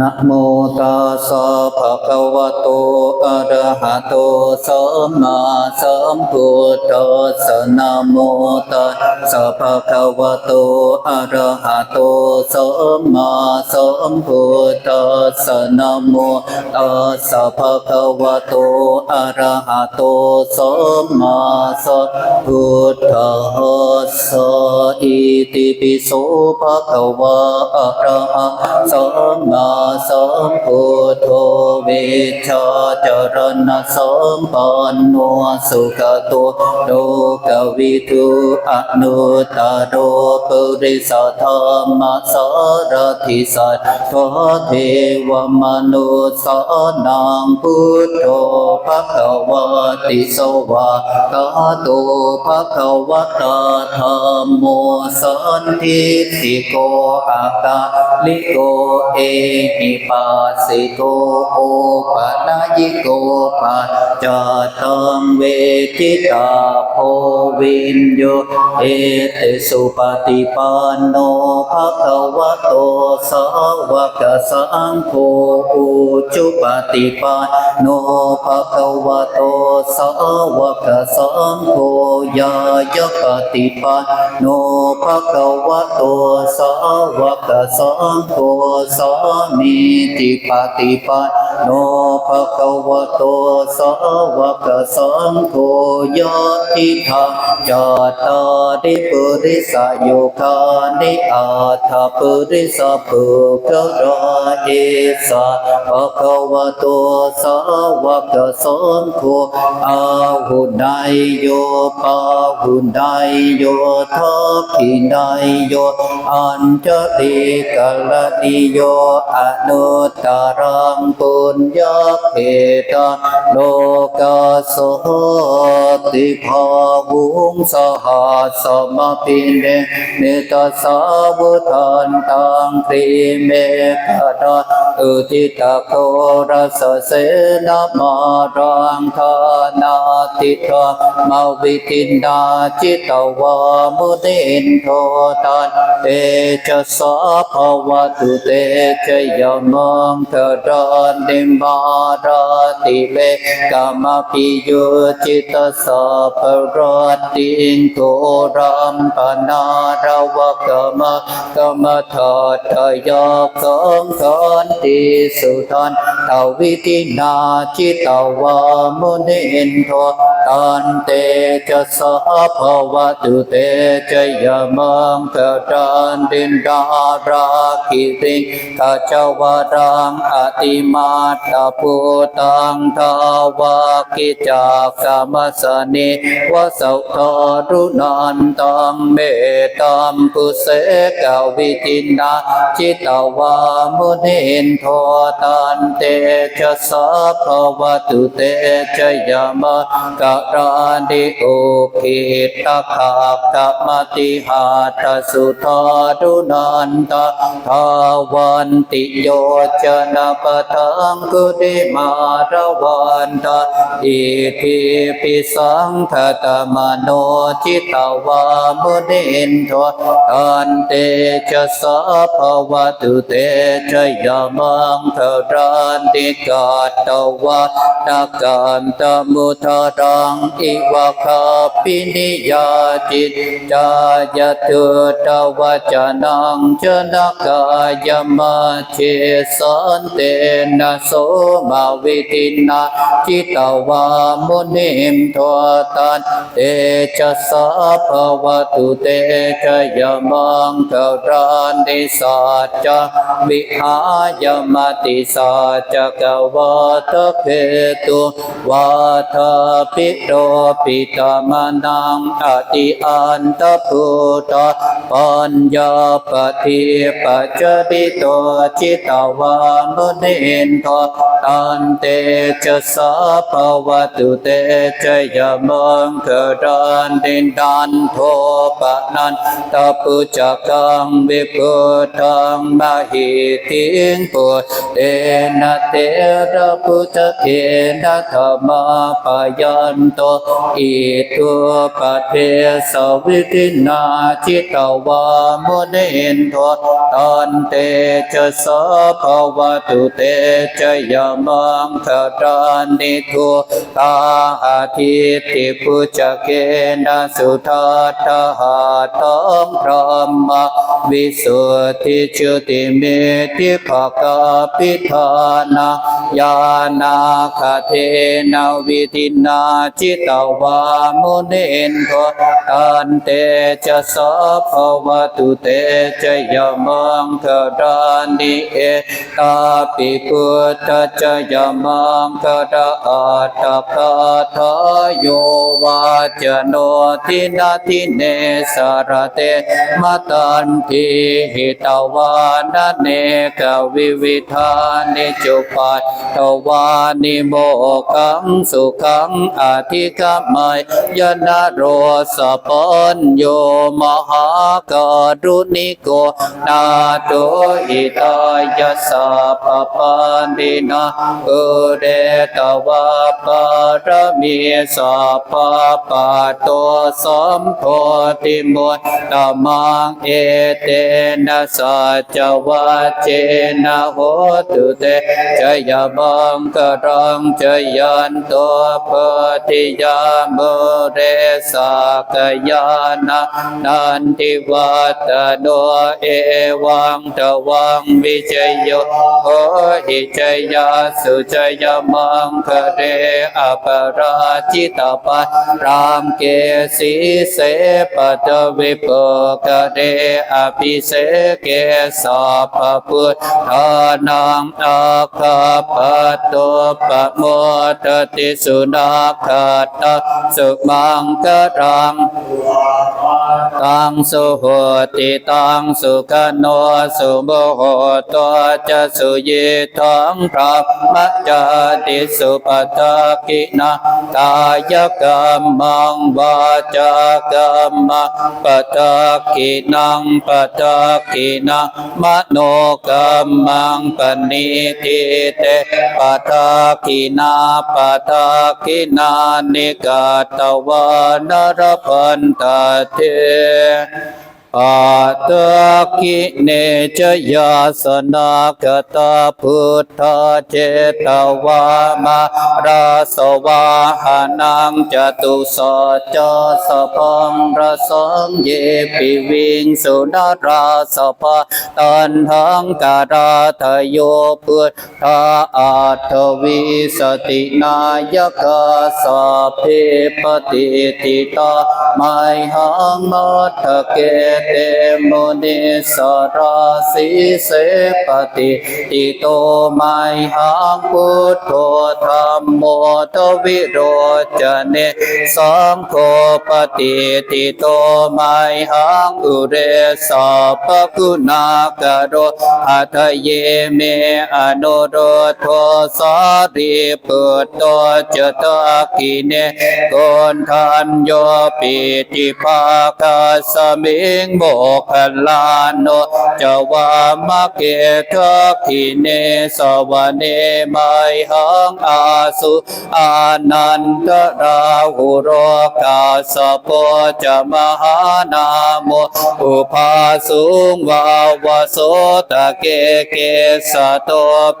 นะโมตัสสะภะคะวะโต อะระหะโต สัมมาสัมพุทธัสสะนะโมตัสสะภะคะวะโต อะระหะโต สัมมาสัมพุทธัสสะนะโมตัสสะภะคะวะโต อะระหะโต สัมมาสัมพุทธัสสะอิติปิโสภะคะวะอะระหะสัมมาสมพุทโธเวชาจรณะสมปันโนสุขโตโลกวิทูอนุตตโรปุริสธรรมสารทิสัทธเทวมนุสสานังพุทโธภคะวติสวากาโตภคะวตาธรรมโมสันทิติโกอาคา ลิโกเอหิปัสสิโกโอปะนายิโกปัจจตังเวทิตาโพวินโยเอเตสุปฏิปันโนภะคะวะโตสาวกสังโฆอุจุปฏิปันโนภะคะวะโตสาวกสังโฆยายปฏิปันโนภะคะวะโตสาวกสังโฆสามิติปฏิปัน โนภะคะวะโตสาวกสังโฆยติธรรมจตาริปุริสโยคานิอาทาปุริสปุกราเอสะภะคะวะโตสาวกสังโฆอาหุนายโยปาหุนายโยทักขินายโยอัญจลิกัลนิโยอนุตตรังปุญญเขตโลกาโสติภาวุงสหัสมปิเนเมตสาวุทันตังครีเมฆตาอุทิตาโครสเสนามารังธานาติตามาวิตินดาจิตวามุตินโทตันเตชะสาภวตุเตชะยมังเทรันดิมบาราติเลกามปิโยจิตสัพพรติงโกรัมปนารวกมกมทัตยาคังคันติสุทัน ทวิตินาจิตวามุนินโทตันเตจะสาภวตุเตจะยมังกรันดินดาราคิติขจาวรังอติมาตาปุตังทาวากิจากสามสนิวสุทารุนันตังเมตัมปุเสกวิตินาจิตวามุนินโทตันเตจะสาภวตุเตจะยมังกรันดิโอคิตาคาตมติหาตสุทารุนันตาทาวันติโยจนะปะทังกุติมาระวันตาอิทิปิสังทตมโนจิตวามุนินโทอันเตจะสาภวตุเตจะยามังทรันติกาตวะนากันตมุทารังอิวะคาปินิยาจิตจายตุตวจนังจนะกายมาเชสันเตนะโสมาวิตินาจิตวามุนิมทวตันเตจะสาภวตุเตจะยมังเทรันติสัจจวิหายมติสัจจกวัตเพตุวัฏปิโรปิตามนังอติอันตพุตตปัญญาปฏิปัจจติโตจิตวามุนินทตันเตจะสาภวตุเตจยมังเกรันดินดันโทปนันตปุจกังวิพุทังมหิติงปุเตนะเตระพุทธเทนะธรรมาปยันโตอิทุปะเทสวิตินาจิตวามุนินโทตันเตจะสะภวตุเตจะยามังคารานิทุตาอาทิติปุจเกนะสุทัตถหาตัมพระมวิสุทธิจุติเมติภกาปิธานาญาณาคาเทนาวิตินาจิตวามุนินโทตันเตจะสะภวตุเตจะยมังคารานิเอตาปิพุทธจะยมังคาราอัตตาทโย วาจโนทินาทิเนสารเตมตันทิหิตวานเนกวิวิธานิจุปัตตวานิโมกังสุขังอธิกมัยยนะโรสปัญโยมหากรุณิโกนาโตอิตายสัพพะนินาอุเรตวะปารมีสัพปะโตสัมโพธิมุตตมังเอเตนะสัจวัจเจนะโหตุเตจยบังกรังจยันโตปฏิยามุเรสากยานะนันติวัตโนเอวังตวังวิจโยโหหิจยาสุจยมังคะเรอปราจิตาปรามเกสีเสปตวิปคะเดอภิเสเกสัพพุทธานังอาคาปโตปโมตติสุนาคตสุมังกรัง ตังสุโหติตังสุขโนสุโมโหตัวจะสุยิทังพระมัจจติสุปตะกินะกายกรรมังวาจากรรมปตะกินังปตะกินะมโนกรรมังปณิทิเตปตะกินาปตะกินานิกาตวานรพันตเทปั ตตกิเนจยาสนากตาพุทธเจตวามาราสวาหานังจตุสจสพังระสังเยปิวิงสุนาราสภาตันหังการาทโยพุทธาอัตวิสตินายกาสัพเพปฏิทิตาไมหังมัตถเกเตโมนิสราสีเสปฏิติโตไมหังพุทโธธรรมโมทวิโรจเนสังโฆปฏิติโตไมหังอุเรสัพกุณากโรอัทเยเมอนุโรโทสาริปุตโตจตกิเนโกนทันโยปิติภาคาสมิงโมคคลานโนจวามะเกทักขิเนสวเนมัยหังอาสุอานันตราหุโรกาสโปจะมหานาโมอุปาสุงวาวโสตะเกเกสะโต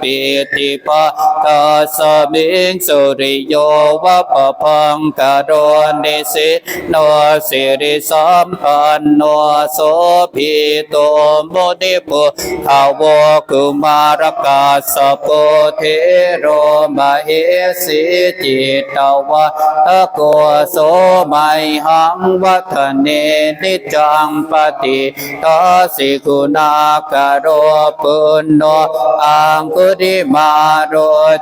ปิติภาคาสมิงสุริโยวะปะพังกะโรนิสิโนสิริสัมปันโนโสภิโตโมนิปุทาวกุมารกาสโปเทโรมาเอสิจิตวะตะโกโสไมหังวัฒเนนิจังปฏิทสิกุณากโรปุณโนอังคุริมาโร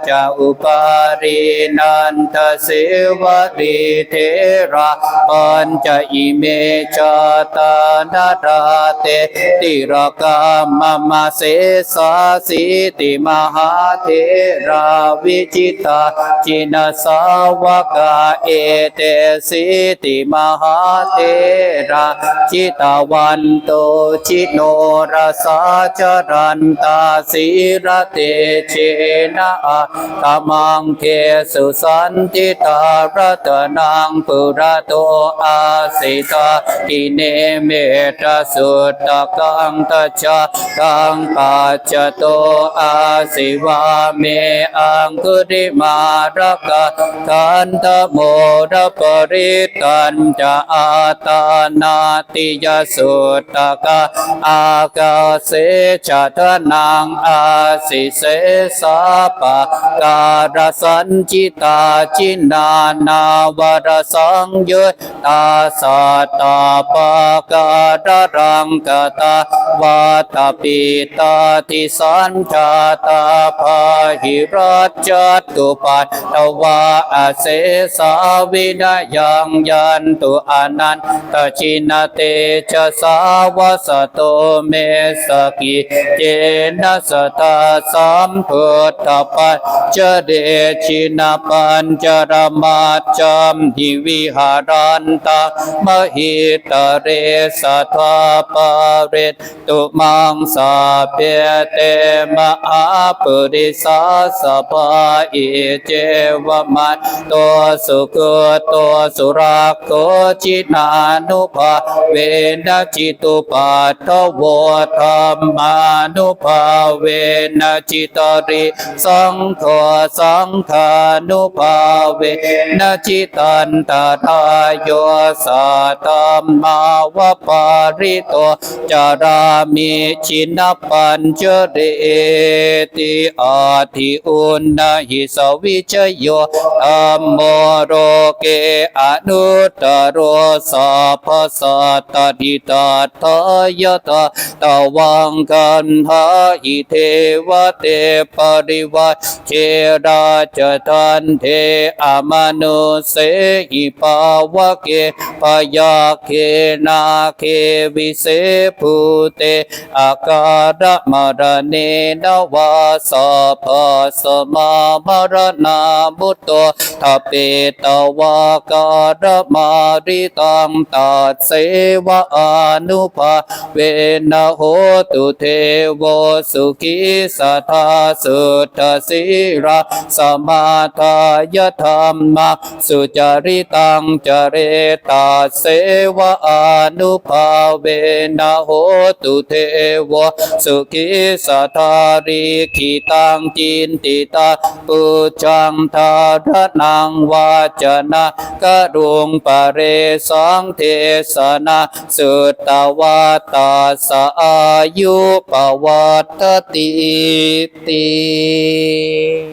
จะอุปารินันทสิวริเทระปัญจอิเมจตานาราเตติรกามมาเสสาสีติมหาเทราวิจิตาจินสาวกาเอเตสิติมหาเทราจิตาวันโตจิโนรสาจรันตาสีระเตเชนะธรรมังเกสุสันติตารัตนังปุระโตอาสิตากิเนเมตสุตตะกังตจาตังปัจจโตอาสิวาเมอังคุริมารกะกันตโมระปริตันจะอาตานาติยสุตตะกะอากาเสจตนังอาสิเสสาปะการสัญจิตาจินานาวรสังยุตตาสัตตาปะการรังกตาวัตปิตาติสัญชาตาภาหิรัจจตุปัตตวาอาเสสาวินายังยันตุอนันตชินเตชะสาวสโตเมสกิเจนะสตาสัมพุทธปัจเจเดชินาปัญจรมาจัมหิวิหารันตามหิตเรสัทธาปาเรตตุมังสาเปเตมะอาปุริสาสปาอิเจวมัตโตสุขโตสุรักโกจินานุภาเวนะจิตุปัตถวธรรมานุภาเวนะจิตริสังโฆสังฆานุภาเวนะจิตันตทายโยสัตตมาวปาริโตจารามิชินปัญจเรติอาทิอุณนหิสวิจโยธัมโมโรเกอนุตโรสัพสัตติตาทายตาตวังกันหาหิเทวเตปริวัตเชราจตันเทอมนุเสหิปาวเกปยาเคนาเควิเศภูเตอาการะมรเนนวาสัพสมามรณาบุตโตทปเปตวาการะมาริตังตัดเสวะอนุภาเวนะโหตุเทวสุขิสัทธาสุทสิราสมาทายธรรมะสุจริตังจเรตาเสวะอนุภาเวนะโหตุเทวสุขิสัทาริขิตังจินติตาปุจังทารนังวาจนะกะรุงปะเรสังเทศนาสุตวาตาสอายุปวัตติติ